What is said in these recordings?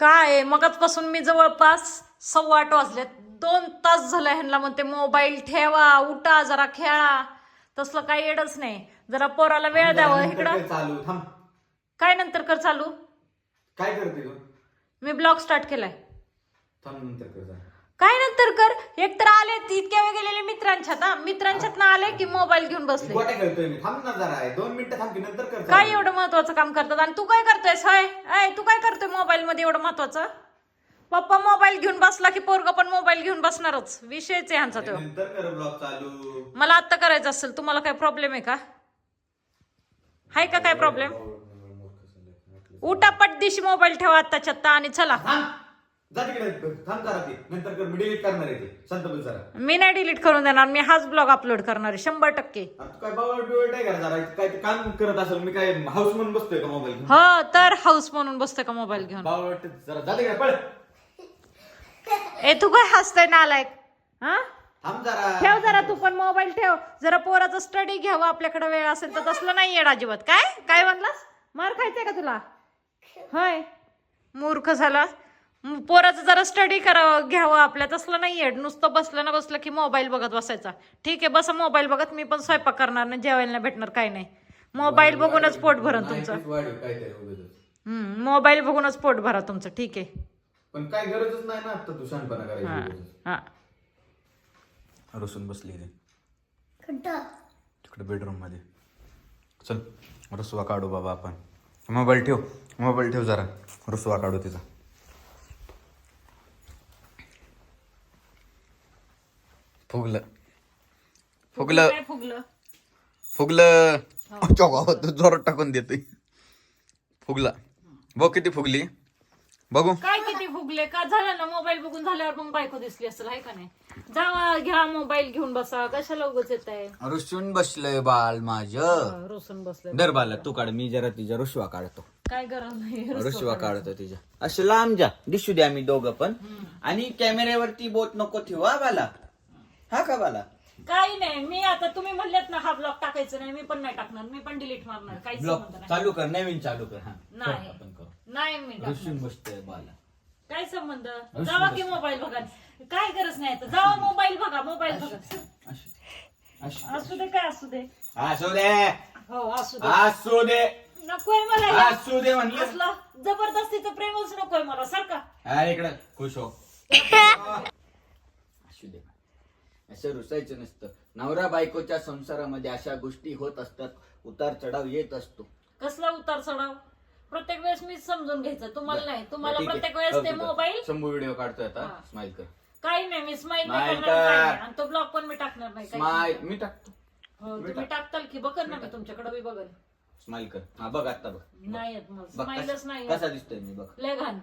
काय मगाचपासून मी जवळपास सव्वा आठ वाजलेत. दोन तास झालं ह्यांना म्हणते मोबाईल ठेवा उठा जरा खेळा. तसलं काही येडच नाही. जरा पोराला वेळ द्यावं इकडं. काय चालू थांब. काय नंतर कर चालू? काय करते तू? मी ब्लॉग स्टार्ट केलाय. थांब नंतर कर. काय नंतर कर एक तर आले इतक्या वेळ गेलेले मित्रांच्यात हा मित्रांच्यात ना आले की मोबाईल घेऊन बसले गोट्या खेळतोय मी थांब ना जरा दोन मिनिटं थांब की नंतर कर काय. एवढं महत्वाचं काम करतात आणि तू काय करतोयस होय अय तू काय करतोय मोबाईल मध्ये एवढं महत्वाचं पप्पा मोबाईल घेऊन बसला की पोरग पण मोबाईल घेऊन बसणारच विषयच आहे ह्यांचा तो नंतर कर ब्लॉग चालू मला आत्ता करायचं असेल तुम्हाला काय प्रॉब्लेम आहे का हाय का काय प्रॉब्लेम उठा पटदिशी मोबाईल ठेवा आत्ताच्या आत्ता आणि चला थांब जा तिकडे थांब जरा ते. नंतर कर मी डिलीट करणार आहे ते. शांत बस जरा. मी नाही डिलीट करून देणार मी हाच ब्लॉग अपलोड करणार आहे शंभर टक्के. आता तू काय बावळ बिवळ काय करा जरा काय ते काम करत असेल मी काय हाऊस म्हणून बसतोय का मोबाईल घेऊन? हो तर हाऊस म्हणून बसतोय का मोबाईल घेऊन? बावळ जरा जा तिकडे पळ. ए तू काय हसतोय नालायक? हा? थांब ठेव जरा तू पण मोबाईल ठेव. जरा पोराचा स्टडी घ्यावा आपल्याकडे वेळ असेल तर तसलं नाही येड अजिबात. काय? काय म्हणलास? मार खायचंय का तुला? होय. मूर्ख झाला पोराचं जरा स्टडी करावं घ्यावं आपल्या तसलं नाही येड नुसतं बसलं ना बसलं की मोबाईल बघत बसायचा. ठीक आहे बसा मोबाईल बघत. मी पण स्वयंपाक करणार नाही जेवायला नाही भेटणार काही नाही. मोबाईल बघूनच पोट भरण तुमचं. मोबाईल बघूनच पोट भरा तुमचं. ठीक आहे. पण काय गरजच नाही ना आता तू हा करायची. हा. रसून बसली रे. तिकडे बेडरूममध्ये. चल रसुवा काढू बाबा आपण. मोबाईल ठेव मोबाईल ठेव जरा. रसुवा काढू तिचा. फुगलं. फुगलं काय फुगलं. फुगलं. चौका तू जोरात टाकून देतोय. फुगला. बघ किती फुगली. बघू. काय किती फुगले? का झालं ना मोबाईल बघून झाल्यावर मग बायको दिसली असेल आहे का नाही? जावा घ्या मोबाईल घेऊन बसा. कशाला उगच येत आहे रुसून बसलंय बाल माझ. रोसून बसले दर बाला तू काढ. मी जरा तिच्या रुसवा काढतो. काय गरज नाही रुसवा काढतो तिच्या असं लांब जा. दिसू द्या आम्ही दोघं पण. आणि कॅमेऱ्यावरती बोट नको ठेवा बाला हा का बाला? काही नाही. मी आता तुम्ही म्हणलेत ना हा ब्लॉग टाकायचं नाही मी पण नाही टाकणार. मी पण डिलीट मारणार. काहीच संबंध नाही. चालू कर नवीन चालू कर. हा नाही. आपण करू. नाही मी टाकणार. बाला. काय संबंध? जावा की मोबाईल बघा. काय गरज नाही आता. जावा मोबाईल बघा मोबाईल बघा. असू दे. काय असू दे? असू दे. हो असू दे. असू दे. नकोय मला हे. असू दे म्हणलं. असलं जबरदस्तीचं प्रेमच नकोय मला सारखा. हा इकडं. खुश हो. असू दे. असं रुसायचं नसतं. नवरा बायकोच्या संसारामध्ये अशा गोष्टी होत असतात उतार चढाव येत असतो. कसला उतार चढाव प्रत्येक वेळेस मी समजून घ्यायचं. तुम्हाला नाही. तुम्हाला ठीक आहे. प्रत्येक वेळेस हो, ते. मोबाईल? शंभू व्हिडिओ काढतोय आता. हा. स्माइल कर. काही नाही मी स्माईल नाही करणार. नाही. आणि तो ब्लॉग पण मी टाकणार नाही काही स्माइल मी टाकतो. हो तुम्ही टाकताल की बघ ना मी तुमच्याकडे बी बघल स्माइल कर. हा बघ आता बघ. नाही येत मग बघ स्माईलच नाही कसा दिसतोय मी बघ. लय घाण.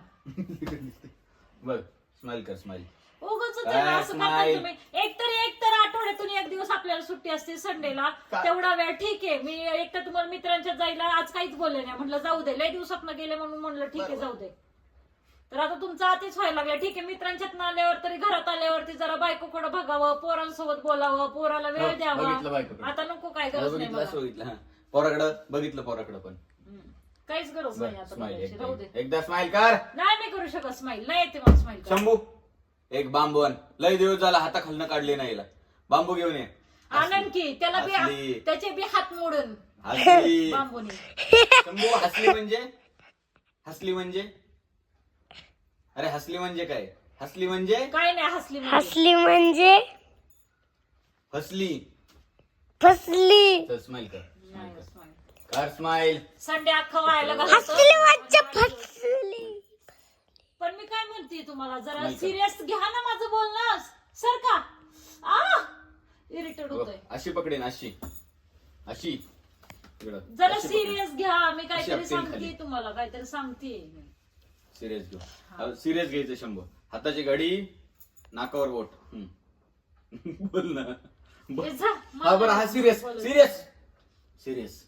बघ. स्माइल कर स्माइल उगाच काय असं smile? तुम्ही. एक तर एक तर आठवड्यातून एक दिवस आपल्याला सुट्टी असते संडेला का- तेवढा वेळ ठीक आहे. मी एक तर तुम्हाला मित्रांच्या जायला आज काहीच बोलले नाही. म्हटलं जाऊ दे. लय दिवसात गेले म्हणून म्हणलं ठीक आहे जाऊ दे. तर आता तुमचं आधीच व्हायला लागलं ठीक आहे मित्रांच्यात आल्यावर तरी घरात आल्यावरती जरा बायकोकडे बघावं पोरांसोबत बोलावं पोराला वेळ हो, बघितलं द्यावा बायकोकडे. आता नको काय गरज नाही बघितलं मला. असं बघितलं हा. पोराकडं बघितलं पोराकडं पण. हम्म. काहीच गरज नाही आता. राहू दे. एकदा स्माइल कर. नाही मी करू शकत स्माईल नाही येते मला स्माईल शंभू एक बांबू आण. लय दिवस झाला हाताखालनं काढले नाही हिला. बांबू घेऊन ये. आनंद की त्याला हसली. बी त्याचे बी हात मोडून. हसली. बांबूने. शंभू हसली म्हणजे? हसली म्हणजे? अरे हसली म्हणजे काय? हसली म्हणजे? काय नाही हसली म्हणजे. हसली म्हणजे? हसली फसली. स्माइल कर smile. कर. स्माइल संडे अख्खा व्हायला हसली म्हणजे फसली. पण मी काय म्हणते तुम्हाला जरा? सिरियस घ्या ना माझं बोलणं. सर का? आ! इरिटेड होतोय. अशी पकडेन अशी. अशी. इकडं. जरा अशी पकडेन. सिरियस घ्या. मी काहीतरी आपटेल सांगते खाली. तुम्हाला काहीतरी सांगते सिरियस घेऊ सिरियस घ्यायचं शंभू हाताची घडी नाकावर बोट. हम्म. बोल ना. बोल. हे बरं हा सिरियस. सिरियस सिरियस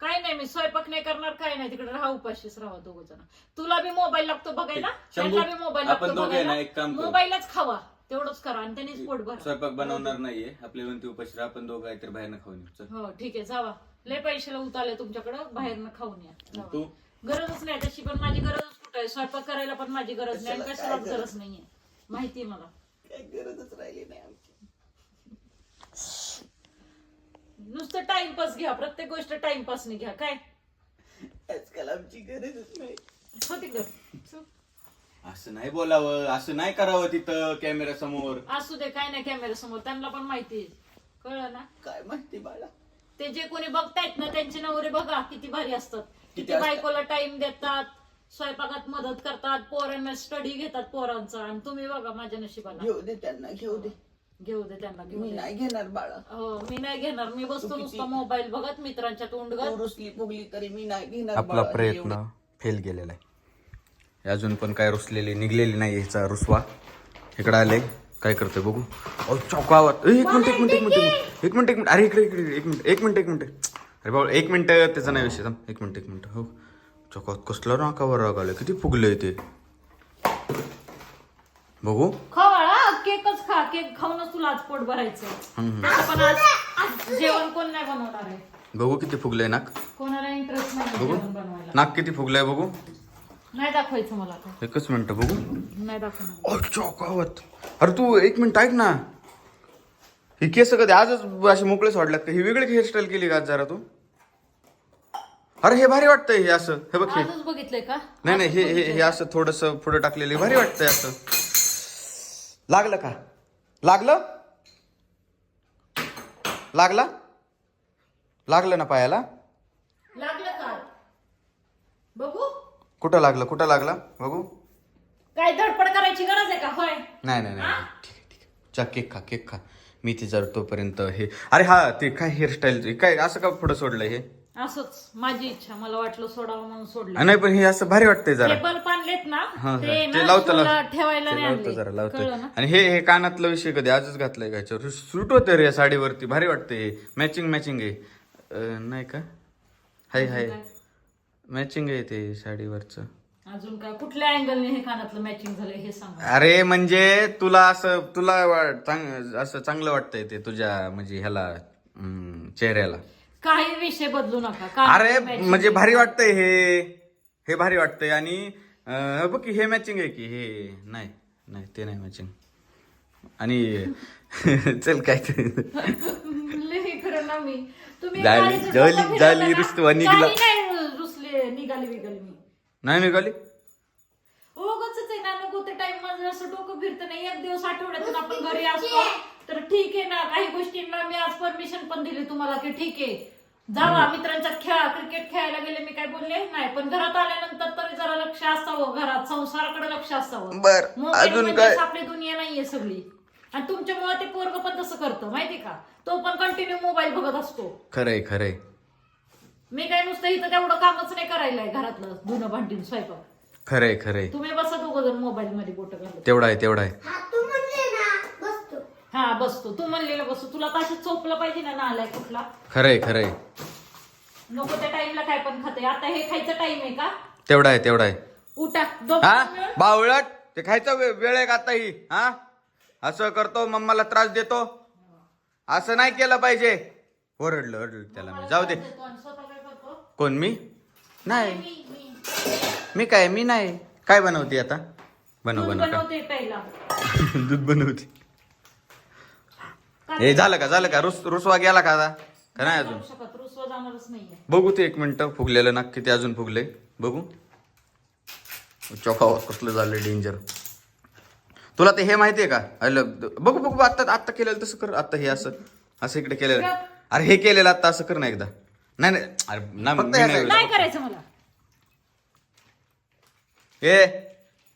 काय नाही मी स्वयंपाक नाही करणार काय नाही. तिकडे राहा उपाशीच राहा दोघ जण. तुला बी मोबाईल लागतो बघायला शंभू, त्यांना बी मोबाईल आपण लागतो दोघे ना बघायला. एक काम करू. मोबाईलच खावा. तेवढंच करा आणि त्यांनीच पोट भरा. स्वयंपाक बनवणार नाहीये. आपली म्हणते उपाशी राहा, आपण दोघं काहीतरी बाहेर खाऊन येऊ. चल. हो ठीक आहे. जावा. लय पैशाला उतारले तुमच्याकडे. बाहेरनं खाऊन या. जावा. तू? गरजच नाही. तशी पण माझी गरजच कुठं आहे? स्वयंपाक करायला पण माझी गरज नाही. आणि कशालाच गरज? नाहीये? माहितीये मला. काय गरजच राहिली नाही आमची. नुसतं टाइमपास घ्या. प्रत्येक गोष्ट टाइमपासने घ्या. काय? आजकाल आमची गरजच नाही. हो तिकडं. असं नाही बोलावं असं नाही करावं तिथं कॅमेरा समोर. असू दे काय नाही कॅमेरा समोर त्यांना पण माहिती आहे. कळलं ना? काय माहिती बाळा. ते जे कोणी बघतायत ना त्यांचे नवरे बघा किती भारी असतात. किती असतात? बायकोला टाइम देतात स्वयंपाकात मदत करतात पोरांना स्टडी घेतात पोरांचा. आणि तुम्ही बघा माझ्या नशिबाला. घेऊ दे त्यांना घेऊ दे. घेऊ दे त्यांना घेऊ मी दे. नाही घेणार बाळा. हो मी नाही घेणार. मी बसतो तू किती- नुसता मोबाईल बघत मित्रांच्या तू तोंडगत रुसली फुगली तरी मी नाही घेणार आपला बाळा. प्रयत्न फेल गेलेला आहे. हे अजून पण काय रुसलेली निघलेली नाही ह्याचा रुसवा. इकडे आले. काय करतोय बघू. अहो चौकावर. एक मिनिट एक मिनिट एक मिनिट एक मिनिट एक मिनिट अरे इकडे इकडे एक मिनिट एक मिनिट एक मिनिट. अरे बाबा एक मिनिट त्याचा नाही विषय. एक मिनिट एक मिनिट. हो. चौकात कसलं नाकावर राग आलं किती फुगलंय ते. बघू. केकच खा. केक खाऊनच तुला आज पोट भरायचं तसं पण आज आज जेवण कोण नाही बनवणार आहे. बघू किती फुगलंय नाक. कोणाला इंटरेस्ट नाही बघू. बनवायला. नाक किती फुगलंय बघू. नाही दाखवायचं मला आता. एकच मिनिट बघू. नाही दाखवणार. अ चौकावत. अरे तू एक मिनिट ऐक ना. ही केस कधी आजच अशी मोकळे सोडल्यात का? ही वेगळी हेअरस्टाईल केली का आज जरा तू? अरे हे भारी वाटतंय हे असं. हे बघ हे. आजच बघितलंय का? नाही नाही हे हे- हे असं थोडस पुढे टाकलेलं भारी वाटतंय असं. लागलं का? लागलं? लागला? लागलं ना पायाला? लागलं का? बघू. कुठं लागलं? कुठं लागला? बघू. काय धडपड करायची गरज आहे का? होय. नाही नाही नाही ठीक आहे ठीक आहे. चा केक खा केक खा. मी ती जर तोपर्यंत हे अरे हा ते काय हेअरस्टाईल काय असं का पुढे सोडलंय हे? असंच. माझी इच्छा. मला वाटलं सोडावं म्हणून सोडलं. नाही पण हे असं भारी वाटतंय जरा. टेबल पाणलेत ना हा ते ते ना लावतं तुला लावतं ठेवायला ते नाही लावतं आणले. जरा लावतं. कळलं ना? आणि हे हे कानातला विषय कधी आजच घातलाय का याच्यावर? सूट होते रे या साडीवरती. भारी वाटतंय मॅचिंग मॅचिंग आहे. अं, नाही का? हाय हाय? मॅचिंग आहे ते साडीवरचं. अजून काय? कुठल्या अँगलने हे कानातलं मॅचिंग झालंय हे सांगा अरे म्हणजे तुला असं तुला वा- चांग असं चांगलं वाटतंय ते तुझ्या म्हणजे ह्याला हम्म, चेहऱ्याला. काही विषय बदलू नका. अरे कानातलं matching. म्हणजे भारी वाटतंय हे. हे भारी वाटतंय आणि अं, बघ की हे मॅचिंग आहे की हे नाही नाही ते नाही मॅचिंग आणि चल काय ते. लय खरं ना मी. तुम्ही झाली- गाडीचं झाली- डोकं झाली फिरवलं ना, रुसवा निघला. निघाली मी. नाही निघाली? उगाच आहे ना नको ते टाइम माझं असं डोकं फिरतं नाही. एक दिवस आठवड्यातून आपण घरी असतो तर ठीक आहे ना काही गोष्टींना मी आज परमिशन पण दिली तुम्हाला की ठीक आहे. जावा मित्रांच्यात खेळा क्रिकेट खेळायला गेले मी काय बोलले? नाही पण घरात आल्यानंतर तरी जरा लक्ष असावं घरात संसाराकडे लक्ष असावं. बर मोबाईल अजून म्हणजे काय? आपली दुनिया नाहीये सगळी. आणि तुमच्यामुळे ते पोरग पण तसं करतं माहिती का? तो पण कंटिन्यू मोबाईल बघत असतो. खरंय खरंय. मी काय नुसतं इथं तेवढं कामच नाही करायला घरातलं धुणं भांडीन स्वयंपाक. खरंय खरंय. तुम्ही बसा दोघं जण मोबाईल मध्ये बोट घालत तेवढा आहे तेवढा आहे. हा तू म्हणले ना बसतो. हा बसतो. तू म्हणलेलं बसतो. तुला ताशात चोपलं पाहिजे ना नालाय कुठला. खरंय खरंय. नको त्या टाइमला काय पण खाते आता हे खायचं टाइम आहे का? तेवढा आहे तेवढा आहे. उठा. दोघं हा? मिळून. बावळट? ते खायचा वे- वेळ आहे का आता ही? हा? असं करतो मम्माला त्रास देतो. असं नाही केलं पाहिजे. ओरडलं ओरडलं त्याला मी. जाऊ दे. स्वतः कोण मी? नाही. मी- काय मी नाही. काय बनवते आता? बनव बनव का? दूध बनवते. हे झालं का झालं का? रुस रुसवा गेला का आता? का नाही अजून? जाऊ शकत रुसवा जाणारच नाहीये. बघू ते एक मिनिट फुगलेलं ना किती अजून फुगले. बघू. चौकावर कसलं झालं डेंजर तुला ते हे माहितीये का? अलं, बघू बघू आत्ता आत्ता केलेलं तसं कर आत्ता हे असं असं इकडे केलेलं. अरे हे केलेलं आत्ता असं कर ना एकदा. नाही नाही. अरे ना मी नाही नाही करायचं मला? ए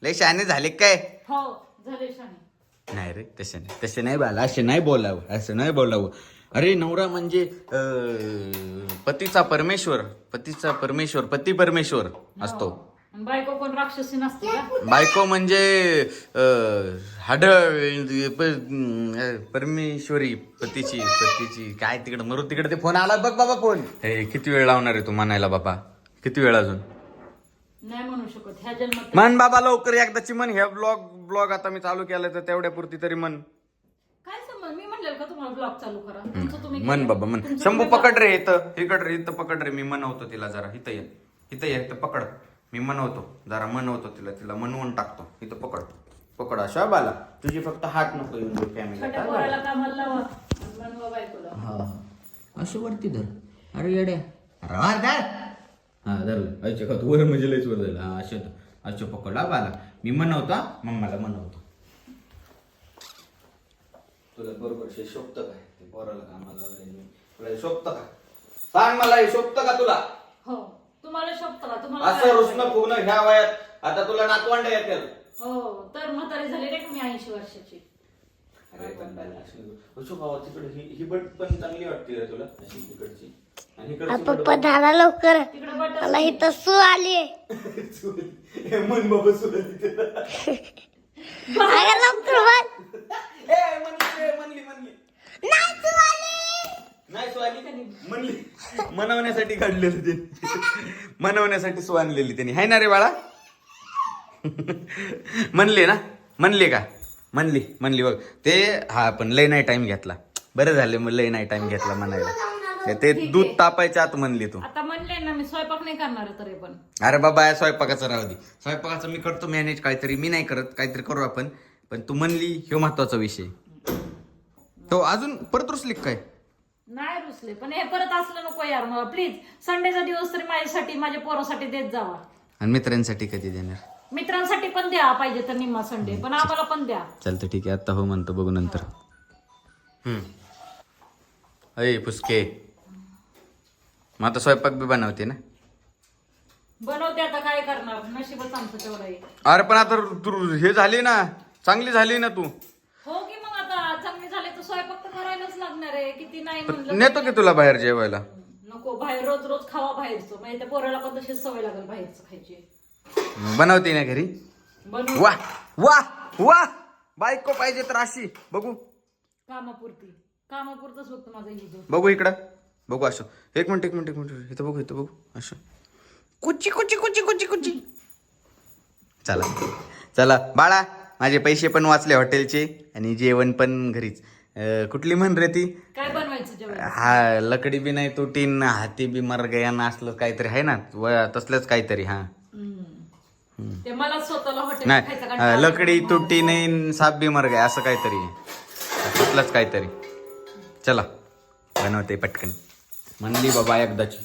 लय शहाणे झाले काय? हो झाले शाने नाही रे तसे नाही. तसे नाही बाला असे नाही बोलावं असं नाही बोलावं. अरे नवरा म्हणजे अं, पतीचा परमेश्वर पतीचा परमेश्वर पती परमेश्वर असतो. आणि बायको कोण राक्षसी नसते का? बायको म्हणजे अं, हाडळ प- परमेश्वरी पतीची पतीची. काय तिकडे मरू तिकडे ते फोन आला बघ बाबा फोन. हे किती वेळ लावणार आहे तू म्हणायला बाबा? किती वेळ अजून? नाही म्हणू शकत. ह्या जन्मात मन बाबा लवकर एकदाची मन ह्या ब्लॉग ब्लॉग आता मी चालू केलाय तर तेवढ्या पुरती तरी मन काय मी म्हणलेलं का तुम्हाला ब्लॉग चालू करा? तुमचं तुम्ही मन केलं. बाबा मन तुमचं शंभू तुम्ही पकड रे इथं. इकड रे इथं पकड रे. मी मनवतो तिला जरा. इथं ये. इथं ये इथं पकड. मी मनवतो. जरा मनवतो तिला तिला मनवून टाकतो. इथं पकड पकड अशा बाला. तुझी फक्त हात नको येऊन देऊ फॅमिली असं वरती धर. अरे येड्या. अरे वर धर. हा धरलं अच्छा वर म्हणजे लयच वर झालं हा असं अच्छा पकडला बाला. मी मनवतो हा, मम्माला मनवतो. तुला बरोबर शे शोभतं काय? ते पोराला कामाला. तुला हे शोभतं का? सांग मला हे शोभतं का तुला? हो. तुम्हाला शोभतं का तुम्हाला असं काय रुसणं? फुगणं ह्या वयात आता तुला नातवंड येतील. हो तर म्हातारी झाली मी ऐंशी वर्षाची. अरे पण बाला असं अशो भावा तिकडे ही ही बट पण चांगली वाटते रे तुला. अशी तिकडची आणि इकडची बट पप्पा लवकर. तिकडे बट मला इथं सू आली मन बाबा सुरली लवकर बोल. ए म्हणली ए, म्हणली म्हणली नाही सू आली. नाही स्वाली म्हणली मनवण्यासाठी काढलेलं त्यांनी मनवण्यासाठी सो आणलेली त्यांनी. हाय ना रे बाळा? म्हणले ना? म्हणले का? म्हणली म्हणली बघ. ते हा पण लय नाही टाइम घेतला. बरं झालं मग लय नाही टाइम घेतला म्हणायला. ते- दूध तापायच्या आत म्हणली तू. आता म्हणले ना मी स्वयंपाक नाही करणार तरी पण. अरे बाबा या स्वयंपाकाचं राहू दे. स्वयंपाकाचं मी करतो मॅनेज काहीतरी. मी नाही करत काहीतरी करू आपण. पण तू म्हणली ह्यो महत्त्वाचा विषय. तो अजून परत रुसली काय? नाही रुसले. पण हे परत असलं नको यार मला प्लीज संडेचा दिवस तरी माझ्यासाठी माझ्या पोरासाठी देत जावा. आणि मित्रांसाठी कधी देणार? मित्रांसाठी पण द्या पाहिजे तर निम्मा संडे पण आम्हाला पण द्या. चालतं ठीक आहे. आता हो म्हणतो बघू नंतर. हम्म. अय पुसके मग आता स्वयंपाक बी बनवते ना? बनवते आता काय करणार? नशीबच आमचं तेवढं आहे. अरे पण आता तू हे झाली ना चांगली झाली ना तू हो की मग आता चांगली झाले तर स्वयंपाक तर करायलाच लागणार आहे किती नाही म्हणलं नेतो की तुला बाहेर जेवायला? नको बाहेर रोज रोज खावा बाहेरचं. म्हणजे त्या पोराला पण तशीच सवय लागेल बाहेरचं खायची. बनवते ना घरी? वा वा वा! बायको पाहिजे तर अशी. बघू. कामापुरती. कामापुरतच फक्त माझा हिजो बघू इकडं. बघू असं. एक मिनिट एक मिनिट एक मिनिट. इथं बघू इथं बघू. असं. कुची कुची कुची कुची कुची. चला. चला. बाळा माझे पैसे पण वाचले हॉटेलचे आणि जेवण पण घरीच. अं, कुठली म्हण रे ती? काय बनवायचं जेवण? हा लकडी बी नाही तुटीन हाती बी मर गया ना असलं काहीतरी आहे ना व- तसलंच काहीतरी हा. हम्म. ते मला स्वतःला हॉटेल नाही खायचं अं, कंटाळा लकडी येतो. तुटी नाही न साप बी मर गया असं काहीतरी आहे. तसलंच काहीतरी. चला बनवते पटकन. म्हणली बाबा एकदाची.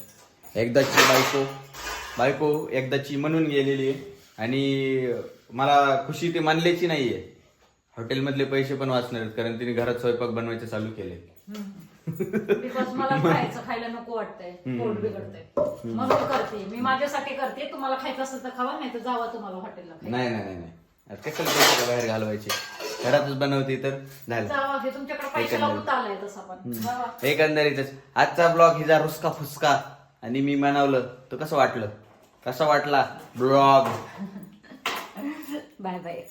एकदाची बायको बायको एकदाची म्हणून गेलेली आहे. आणि मला खुशी ती मानल्याची नाहीये. हॉटेलमधले पैसे पण वाचणार आहेत कारण तिने घरात स्वयंपाक बनवायचे चालू केले. बिकॉज मला खायचं खायला नको वाटतंय. पोट बिघडतंय. म्हणून करते. मी माझ्यासाठी करते. तुम्हाला खायचं असेल तर खावा नाही तर जावा तुम्हाला हॉटेलला खायला. नाही नाही नाही नाही. आता कशाला पैसे बाहेर घालवायचे? घरातच बनवते तर. झालं. जावा हे तुमच्याकडे पैशाला उत आलाय तसा पण. जावा. एकंदरीतच. आजचा ब्लॉग हिचा रुसका फुसका. आणि मी बनवलं तर कसं वाटलं? कसं वाटला ब्लॉग? Bye bye.